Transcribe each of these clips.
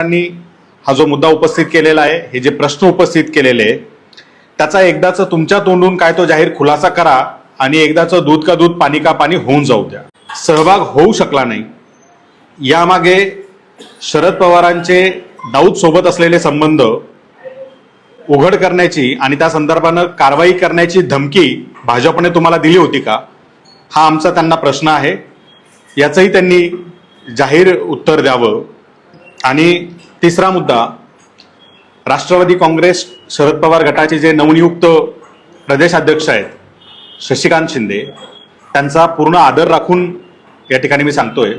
हा जो मुद्दा उपस्थित केलेला आहे हे जे प्रश्न उपस्थित केलेले आहे त्याचा एकदाच तुमच्या तोंडून काय तो जाहीर खुलासा करा आणि एकदाचं दूध का दूध पाणी का पाणी होऊन जाऊ द्या. सहभाग होऊ शकला नाही. यामागे शरद पवारांचे दाऊद सोबत असलेले संबंध उघड करण्याची आणि त्या संदर्भानं कारवाई करण्याची धमकी भाजपने तुम्हाला दिली होती का? हा आमचा त्यांना प्रश्न आहे. याचंही त्यांनी जाहीर उत्तर द्यावं. आणि तिसरा मुद्दा राष्ट्रवादी काँग्रेस शरद पवार गटाचे जे नवनियुक्त प्रदेशाध्यक्ष आहेत शशिकांत शिंदे त्यांचा पूर्ण आदर राखून या ठिकाणी मी सांगतोय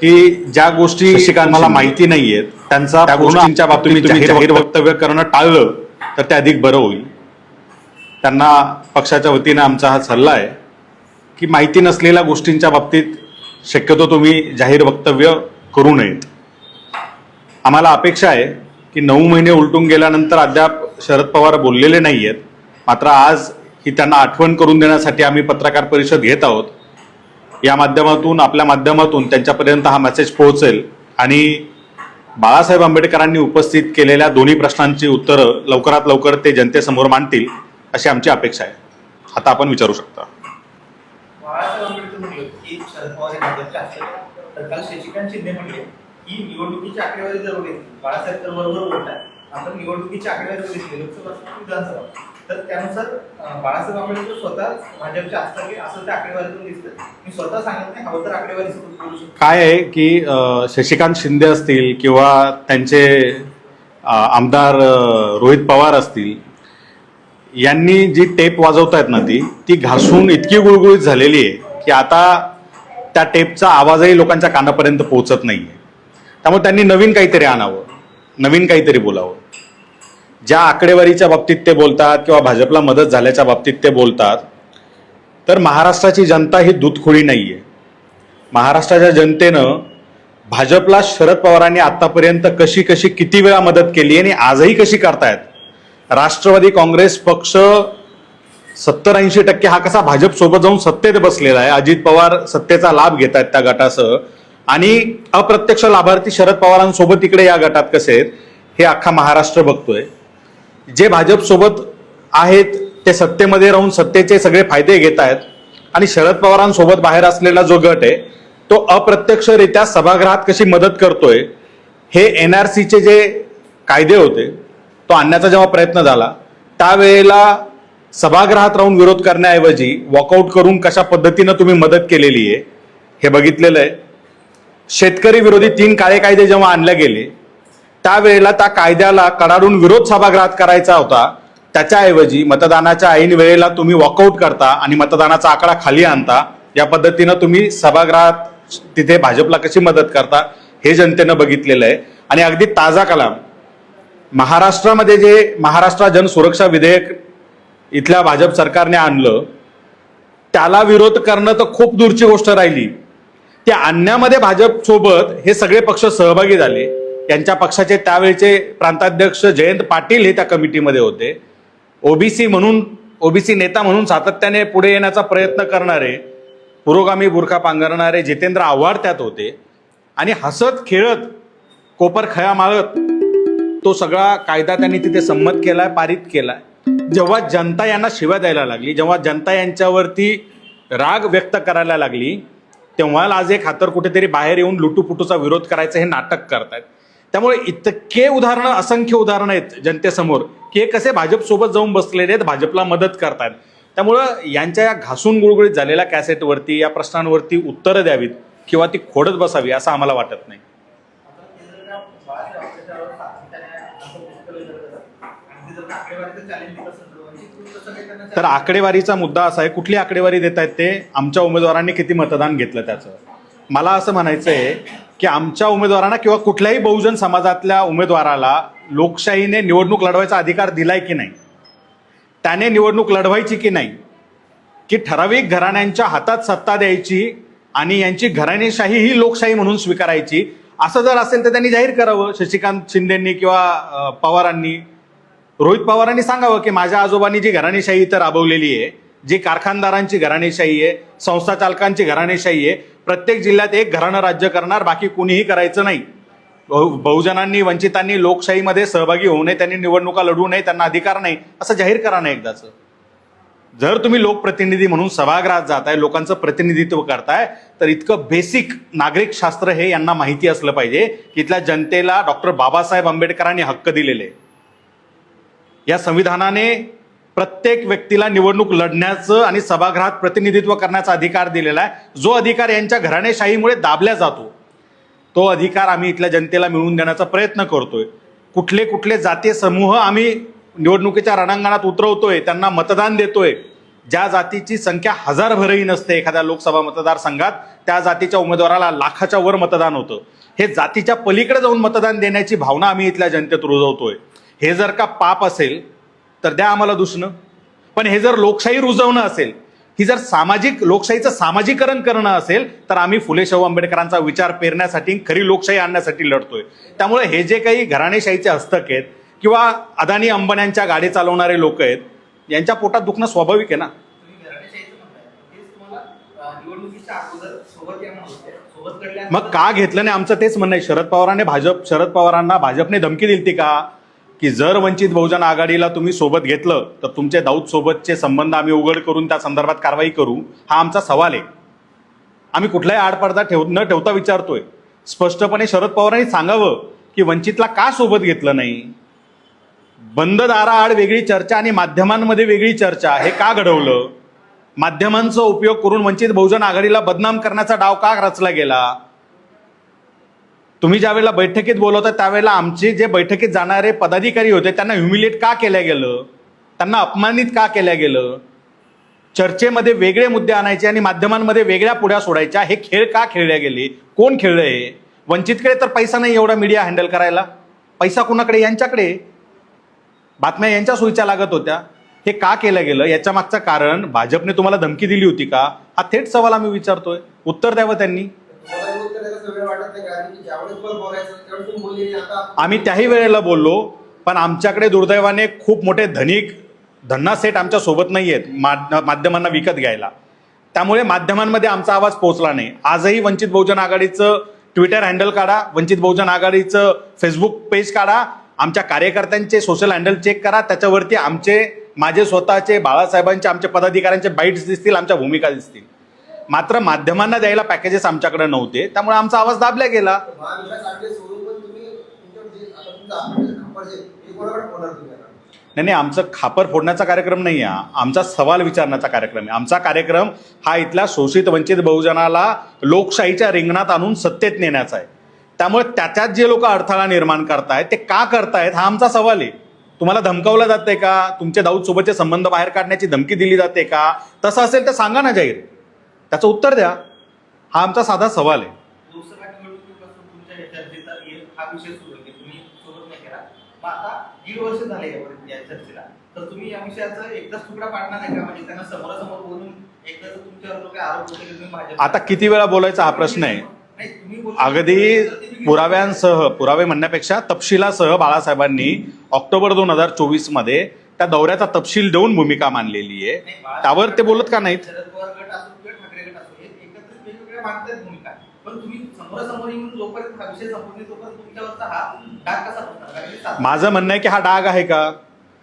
की ज्या गोष्टी शशिकांत मला माहिती नाही आहेत त्यांचा त्या गोष्टींच्या बाबतीत तुम्ही जाहीर वक्तव्य करणं टाळलं तर ते अधिक बरं होईल. त्यांना पक्षाच्या वतीनं आमचा हा सल्ला आहे की माहिती नसलेल्या गोष्टींच्या बाबतीत शक्यतो तुम्ही जाहीर वक्तव्य करू नयेत. आम्हाला अपेक्षा आहे की नऊ महिने उलटून गेल्यानंतर अद्याप शरद पवार बोललेले नाही आहेत मात्र आज ही त्यांना आठवण करून देण्यासाठी आम्ही पत्रकार परिषद घेत आहोत. या माध्यमातून आपल्या माध्यमातून त्यांच्यापर्यंत हा मेसेज पोहोचेल आणि बाळासाहेब आंबेडकरांनी उपस्थित केलेल्या दोन्ही प्रश्नांची उत्तरं लवकरात लवकर ते जनतेसमोर मांडतील अशी आमची अपेक्षा आहे. आता आपण विचारू शकता. बाळासाहेब आंबेडकर ही निवडणुकीची आकडेवारी जर बघितली बाळासाहेब तर बरोबर बोलतात. आपण निवडणुकीची आकडेवारी बघितली लोकसभा विधानसभा. तर त्यानुसार बाळासाहेब आंबेडकर स्वतः भाजपचे असतात की असं त्या आकडेवारीतून दिसतं. मी स्वतः सांगत नाही हवं तर आकडेवारी बोलू शकतो. काय आहे की शशिकांत शिंदे असतील किंवा त्यांचे आमदार रोहित पवार असतील यांनी जी टेप वाजवतायत ना ती ती घासून इतकी गुळगुळीत झालेली आहे की आता त्या टेपचा आवाजही लोकांच्या कानापर्यंत पोहोचत नाहीये. त्यामुळे त्यांनी नवीन काहीतरी आणावं नवीन काहीतरी बोलावं. ज्या आकडेवारीच्या बाबतीत ते बोलतात किंवा भाजपला मदत झाल्याच्या बाबतीत ते बोलतात तर महाराष्ट्राची जनता ही दूधखोळी आहे महाराष्ट्राच्या जनतेनं भाजपला शरद पवारांनी आतापर्यंत कशी कशी किती वेळा मदत केली आणि आजही कशी करतायत? राष्ट्रवादी काँग्रेस पक्ष सत्तर ऐंशी टक्के हा कसा भाजपसोबत जाऊन सत्तेत बसलेला आहे? अजित पवार सत्तेचा लाभ घेत आहेत त्या गटासह. आणि अप्रत्यक्ष लाभार्थी शरद पवारांसोबत इकडे या गटात कसे आहेत हे अख्खा महाराष्ट्र बघतोय. जे भाजपसोबत आहेत ते सत्तेमध्ये राहून सत्तेचे सगळे फायदे घेत आहेत. आणि शरद पवारांसोबत बाहेर असलेला जो गट आहे तो अप्रत्यक्षरित्या सभागृहात कशी मदत करतोय हे एन आर सीचे जे कायदे होते तो आणण्याचा जेव्हा प्रयत्न झाला त्यावेळेला सभागृहात राहून विरोध करण्याऐवजी वॉकआउट करून कशा पद्धतीनं तुम्ही मदत केलेली आहे हे बघितलेलं आहे. शेतकरी विरोधी तीन काळे कायदे जेव्हा आणले गेले त्यावेळेला त्या कायद्याला कडाडून विरोध सभागृहात करायचा होता. त्याच्याऐवजी मतदानाच्या ऐन वेळेला तुम्ही वॉकआउट करता आणि मतदानाचा आकडा खाली आणता. या पद्धतीनं तुम्ही सभागृहात तिथे भाजपला कशी मदत करता हे जनतेनं बघितलेलं आहे. आणि अगदी ताजा कलाम महाराष्ट्रामध्ये जे महाराष्ट्र जनसुरक्षा विधेयक इथल्या भाजप सरकारने आणलं त्याला विरोध करणं तर खूप दूरची गोष्ट राहिली. त्या आणण्यामध्ये भाजप सोबत हे सगळे पक्ष सहभागी झाले. त्यांच्या पक्षाचे त्यावेळचे प्रांताध्यक्ष जयंत पाटील हे त्या कमिटीमध्ये होते. ओबीसी म्हणून ओबीसी नेता म्हणून सातत्याने पुढे येण्याचा प्रयत्न करणारे पुरोगामी बुरखा पांघरणारे जितेंद्र आव्हाड त्यात होते. आणि हसत खेळत कोपर खया माळत तो सगळा कायदा त्यांनी तिथे संमत केलाय पारित केलाय. जेव्हा जनता यांना शिव्या द्यायला लागली जेव्हा जनता यांच्यावरती राग व्यक्त करायला लागली तेव्हा आज एक खातर कुठेतरी बाहेर येऊन लुटूपुटूचा विरोध करायचं हे नाटक करतायत. त्यामुळे इतके उदाहरणं असंख्य उदाहरणं आहेत जनतेसमोर की हे कसे भाजपसोबत जाऊन बसलेले आहेत भाजपला मदत करतायत. त्यामुळं यांच्या या घासून गुळगुळीत झालेल्या कॅसेटवरती या प्रश्नांवरती उत्तरं द्यावीत किंवा ती खोडत बसावी असं आम्हाला वाटत नाही. तर आकडेवारीचा मुद्दा असा आहे कुठली आकडेवारी देत आहेत ते? आमच्या उमेदवारांनी किती मतदान घेतलं त्याचं? मला असं म्हणायचं आहे की आमच्या उमेदवारांना किंवा कुठल्याही बहुजन समाजातल्या उमेदवाराला लोकशाहीने निवडणूक लढवायचा अधिकार दिलाय की नाही? त्याने निवडणूक लढवायची की नाही? की ठराविक घराण्यांच्या हातात सत्ता द्यायची आणि यांची घराणेशाही ही लोकशाही म्हणून स्वीकारायची? असं जर असेल तर त्यांनी जाहीर करावं शशिकांत शिंदेंनी किंवा पवारांनी. रोहित पवारांनी सांगावं की माझ्या आजोबांनी जी घराणेशाही इथं राबवलेली आहे जी कारखानदारांची घराणेशाही आहे संस्था चालकांची घराणेशाही आहे प्रत्येक जिल्ह्यात एक घराणं राज्य करणार बाकी कुणीही करायचं नाही. बहु बहुजनांनी वंचितांनी लोकशाहीमध्ये सहभागी होऊ नये त्यांनी निवडणुका लढवू नये त्यांना अधिकार नाही असं जाहीर करा ना एकदाच. जर तुम्ही लोकप्रतिनिधी म्हणून सभागृहात जाताय लोकांचं प्रतिनिधित्व करताय तर इतकं बेसिक नागरिक शास्त्र हे यांना माहिती असलं पाहिजे की इथल्या जनतेला डॉक्टर बाबासाहेब आंबेडकरांनी हक्क दिलेले. या संविधानाने प्रत्येक व्यक्तीला निवडणूक लढण्याचं आणि सभागृहात प्रतिनिधित्व करण्याचा अधिकार दिलेला आहे. जो अधिकार यांच्या घराणेशाहीमुळे दाबल्या जातो तो अधिकार आम्ही इथल्या जनतेला मिळवून देण्याचा प्रयत्न करतोय. कुठले कुठले जातीय समूह आम्ही निवडणुकीच्या रणांगणात उतरवतोय त्यांना मतदान देतोय. ज्या जातीची संख्या हजारभरही नसते एखाद्या लोकसभा मतदारसंघात त्या जातीच्या उमेदवाराला लाखाच्या वर मतदान होतं. हे जातीच्या पलीकडे जाऊन मतदान देण्याची भावना आम्ही इथल्या जनतेत रुजवतोय. हे जर का पाप असेल तर द्या आम्हाला दुसणं पण हे जर लोकशाही रुजवणं असेल ही जर सामाजिक लोकशाहीचं सामाजिकरण करणं असेल तर आम्ही फुले शाहू आंबेडकरांचा विचार पेरण्यासाठी खरी लोकशाही आणण्यासाठी लढतोय. त्यामुळे हे जे काही घराणेशाहीचे हस्तक आहेत किंवा अदानी अंबान्यांच्या गाडी चालवणारे लोक आहेत यांच्या पोटात दुखणं स्वाभाविक आहे ना? मग का घेतलं नाही? आमचं तेच म्हणणं आहे. शरद पवारांनी भाजप शरद पवारांना भाजपने धमकी दिली का? की जर वंचित बहुजन आघाडीला तुम्ही सोबत घेतलं तर तुमचे दाऊद सोबतचे संबंध आम्ही उघड करून त्या संदर्भात कारवाई करू हा आमचा सवाल आहे. आम्ही कुठलाही आडपडदा ठेव न ठेवता विचारतोय. स्पष्टपणे शरद पवारांनी सांगावं की वंचितला का सोबत घेतलं नाही? बंद दाराआड वेगळी चर्चा आणि माध्यमांमध्ये वेगळी चर्चा हे का घडवलं? माध्यमांचा उपयोग करून वंचित बहुजन आघाडीला बदनाम करण्याचा डाव का रचला गेला? तुम्ही ज्या वेळेला बैठकीत बोलवता त्यावेळेला आमचे जे बैठकीत जाणारे पदाधिकारी होते त्यांना ह्युमिलेट का केल्या गेलं? त्यांना अपमानित का केल्या गेलं? चर्चेमध्ये वेगळे मुद्दे आणायचे आणि माध्यमांमध्ये वेगळ्या पुढ्या सोडायच्या हे खेळ का खेळले गेले? कोण खेळलं हे? वंचितकडे तर पैसा नाही एवढा मीडिया हँडल करायला. पैसा कुणाकडे? यांच्याकडे. बातम्या यांच्या सोयीच्या लागत होत्या. हे का केलं गेलं? याच्या मागचं कारण भाजपने तुम्हाला धमकी दिली होती का? हा थेट सवाल आम्ही विचारतोय. उत्तर द्यावं त्यांनी. आम्ही त्याही वेळेला बोललो पण आमच्याकडे दुर्दैवाने खूप मोठे धनिक धन्ना सेट आमच्यासोबत नाही आहेत मा- माध्यमांना विकत घ्यायला. त्यामुळे माध्यमांमध्ये आमचा आवाज पोहोचला नाही. आजही वंचित बहुजन आघाडीचं ट्विटर हँडल काढा वंचित बहुजन आघाडीचं फेसबुक पेज काढा आमच्या कार्यकर्त्यांचे सोशल हँडल चेक करा त्याच्यावरती आमचे माझे स्वतःचे बाळासाहेबांचे आमच्या पदाधिकाऱ्यांचे बाईट्स दिसतील आमच्या भूमिका दिसतील. मात्र माध्यमांना द्यायला पॅकेजेस आमच्याकडे नव्हते. त्यामुळे आमचा आवाज दाबला गेला. नाही नाही आमचं खापर फोडण्याचा कार्यक्रम नाही आहे आमचा सवाल विचारण्याचा कार्यक्रम आहे. आमचा कार्यक्रम हा इथल्या शोषित वंचित बहुजनाला लोकशाहीच्या रिंगणात आणून सत्तेत नेण्याचा आहे. त्यामुळे त्याच्यात जे लोक अडथळा निर्माण करतायत ते का करतायत हा आमचा सवाल आहे. तुम्हाला धमकावलं जाते का? तुमच्या दाऊद सोबतचे संबंध बाहेर काढण्याची धमकी दिली जाते का? तसं असेल तर सांगा ना जाहीर. त्याचं उत्तर द्या. हा आमचा साधा सवाल आहे. हा आता म्हणजे आता किती वेळा बोलायचा हा प्रश्न आहे? अगदी पुराव्यांसह पुरावे म्हणण्यापेक्षा तपशिलासह बाळासाहेबांनी ऑक्टोबर दोन हजार चोवीसमध्ये त्या दौऱ्याचा तपशील देऊन भूमिका मांडलेली आहे. त्यावर ते बोलत का नाहीत शरद पवार गट असो किंवा ठाकरे गट असो हे एकत्रित वेगवेगळ्या मांडतात भूमिका? पण तुम्ही समोरासमोर येऊन जोपर्यंत हा विषय संपूर्ण नाही, तोपर्यंत तुमच्यावरचा हा डाग कसा बसणार? कारण की सात- माझं म्हणणं आहे की हा डाग आहे का?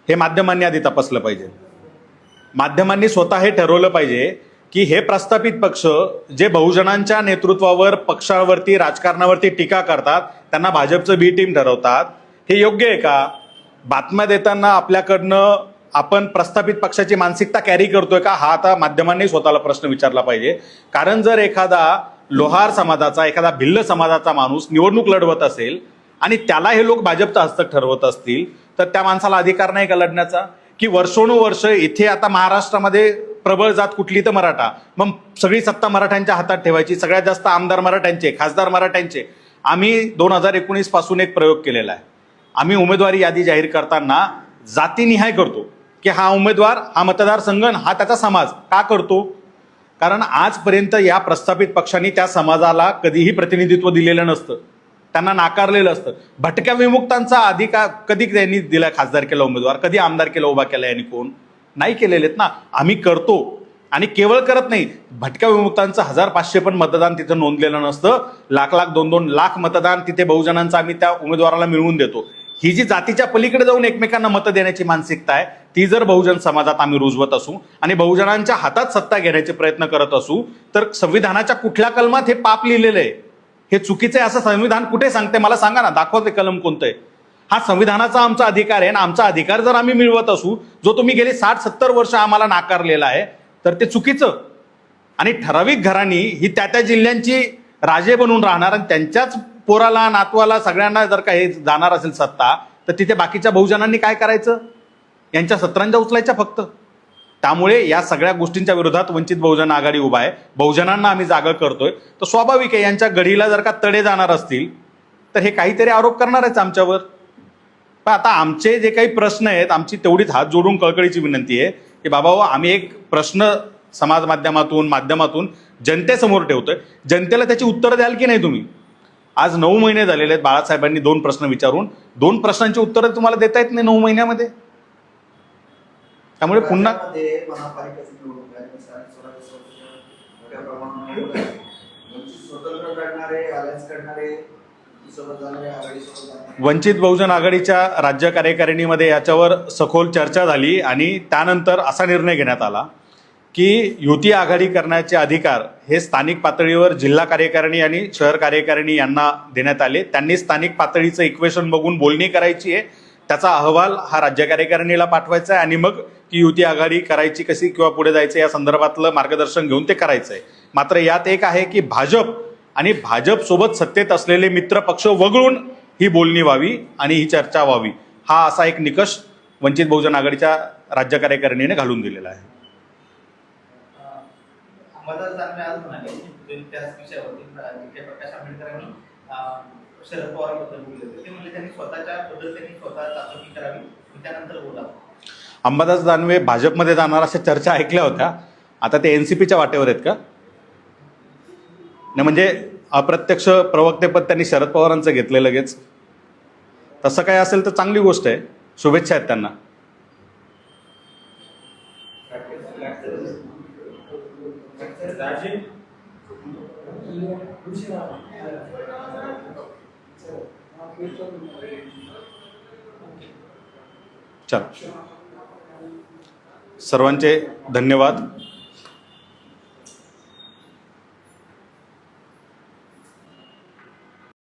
हे माध्यमांनी आधी तपासलं पाहिजे. माध्यमांनी स्वतः हे ठरवलं पाहिजे की हे प्रस्थापित पक्ष जे बहुजनांच्या नेतृत्वावर पक्षावरती राजकारणावरती टीका करतात त्यांना भाजपचं बी टीम ठरवतात हे योग्य आहे का? बातम्या देताना आपल्याकडनं आपण प्रस्थापित पक्षाची मानसिकता कॅरी करतोय का? हा आता माध्यमांनी स्वतःला प्रश्न विचारला पाहिजे. कारण जर एखादा लोहार समाजाचा एखादा भिल्ल समाजाचा माणूस निवडणूक लढवत असेल आणि त्याला हे लोक भाजपचा हस्तक ठरवत असतील तर त्या माणसाला अधिकार नाही का लढण्याचा? की वर्षोनुवर्ष इथे आता महाराष्ट्रामध्ये प्रबळ जात कुठली तर मराठा. मग सगळी सत्ता मराठ्यांच्या हातात ठेवायची सगळ्यात जास्त आमदार मराठ्यांचे खासदार मराठ्यांचे. आम्ही दोन हजार एकोणीसपासून एक प्रयोग केलेला आहे. आम्ही उमेदवारी यादी जाहीर करताना जातीनिहाय करतो. की हा उमेदवार हा मतदारसंघ हा त्याचा समाज का करतो? कारण आजपर्यंत या प्रस्थापित पक्षांनी त्या समाजाला कधीही प्रतिनिधित्व दिलेलं नसतं. त्यांना नाकारलेलं असतं. भटक्या विमुक्तांचा अधिकार कधी त्यांनी दिला खासदार केला उमेदवार? कधी आमदार केला उभा केला यांनी कोण? नाही केलेले आहेत ना. आम्ही करतो. आणि केवळ करत नाही भटक्या विमुक्तांचं हजार पाचशे पण मतदान तिथं नोंदलेलं नसतं. लाख लाख दोन दोन लाख मतदान तिथे बहुजनांचं आम्ही त्या उमेदवाराला मिळवून देतो. ही जी जातीच्या पलीकडे जाऊन एकमेकांना मतं देण्याची मानसिकता आहे ती जर बहुजन समाजात आम्ही रुजवत असू आणि बहुजनांच्या हातात सत्ता घेण्याचे प्रयत्न करत असू तर संविधानाच्या कुठल्या कलमात हे पाप लिहिलेलं आहे? हे चुकीचं आहे असं संविधान कुठे सांगते? मला सांगा ना दाखवा ते कलम कोणतं आहे? हा संविधानाचा आमचा अधिकार आहे आणि आमचा अधिकार जर आम्ही मिळवत असू जो तुम्ही गेले साठ सत्तर वर्ष आम्हाला नाकारलेला आहे तर ते चुकीचं. आणि ठराविक घरांनी ही त्या त्या जिल्ह्यांची राजे बनून राहणार आणि त्यांच्याच पोराला नातवाला सगळ्यांना जर का हे जाणार असेल सत्ता तर तिथे बाकीच्या बहुजनांनी काय करायचं? यांच्या सत्रांच्या उचलायच्या फक्त. त्यामुळे या सगळ्या गोष्टींच्या विरोधात वंचित बहुजन आघाडी उभा आहे. बहुजनांना आम्ही जागा करतोय. तर स्वाभाविक आहे यांच्या गढीला जर का तडे जाणार असतील तर हे काहीतरी आरोप करणार आहेत आमच्यावर. पण आता आमचे जे काही प्रश्न आहेत आमची तेवढीच हात जोडून कळकळीची विनंती आहे की बाबा हो, आम्ही एक प्रश्न समाज माध्यमातून माध्यमातून जनतेसमोर ठेवतोय. जनतेला त्याची उत्तरं द्याल की नाही तुम्ही? आज नऊ महिने झालेले आहेत बाळासाहेबांनी दोन प्रश्न विचारून. दोन प्रश्नांची उत्तरं तुम्हाला देता येत नाही नऊ महिन्यामध्ये त्यामुळे पुन्हा राज्यामध्ये महापालिकेची निवडणूक आहे स्थानिक स्वराज्य संस्थेच्या मोठ्या प्रमाणात जाणारे आघाडीसोबत जाणारे वंचित बहुजन आघाडीच्या राज्य कार्यकारिणीमध्ये याच्यावर सखोल चर्चा झाली आणि त्यानंतर असा निर्णय घेण्यात आला की युती आघाडी करण्याचे अधिकार हे स्थानिक पातळीवर जिल्हा कार्यकारिणी आणि शहर कार्यकारिणी यांना देण्यात आले. त्यांनी स्थानिक पातळीचं इक्वेशन बघून बोलणी करायची आहे. त्याचा अहवाल हा राज्य कार्यकारिणीला पाठवायचा आहे आणि मग ती युती आघाडी करायची कशी किंवा पुढे जायचं या संदर्भातलं मार्गदर्शन घेऊन ते करायचं आहे. मात्र यात एक आहे की भाजप आणि भाजपसोबत सत्तेत असलेले मित्र पक्ष वगळून ही बोलणी व्हावी आणि ही चर्चा व्हावी हा असा एक निकष वंचित बहुजन आघाडीच्या राज्य कार्यकारिणीने घालून दिलेला आहे. आज म्हणाले त्याच विषयावरती प्रकाश आंबेडकरांनी शरद पवारांबद्दल बोलले होते. ते म्हणजे त्यांनी स्वतःच्या पद्धतीने स्वतः चाचणी करावी. त्यानंतर बोलावं अंबादास दानवे भाजपमध्ये जाणार अशा चर्चा ऐकल्या होत्या. आता ते एन सी पीच्या वाटेवर आहेत का? नाही म्हणजे अप्रत्यक्ष प्रवक्तेपद त्यांनी शरद पवारांचं घेतलं लगेच. तसं काय असेल तर चांगली गोष्ट आहे. शुभेच्छा आहेत त्यांना. राजे चला. सर्वांचे धन्यवाद.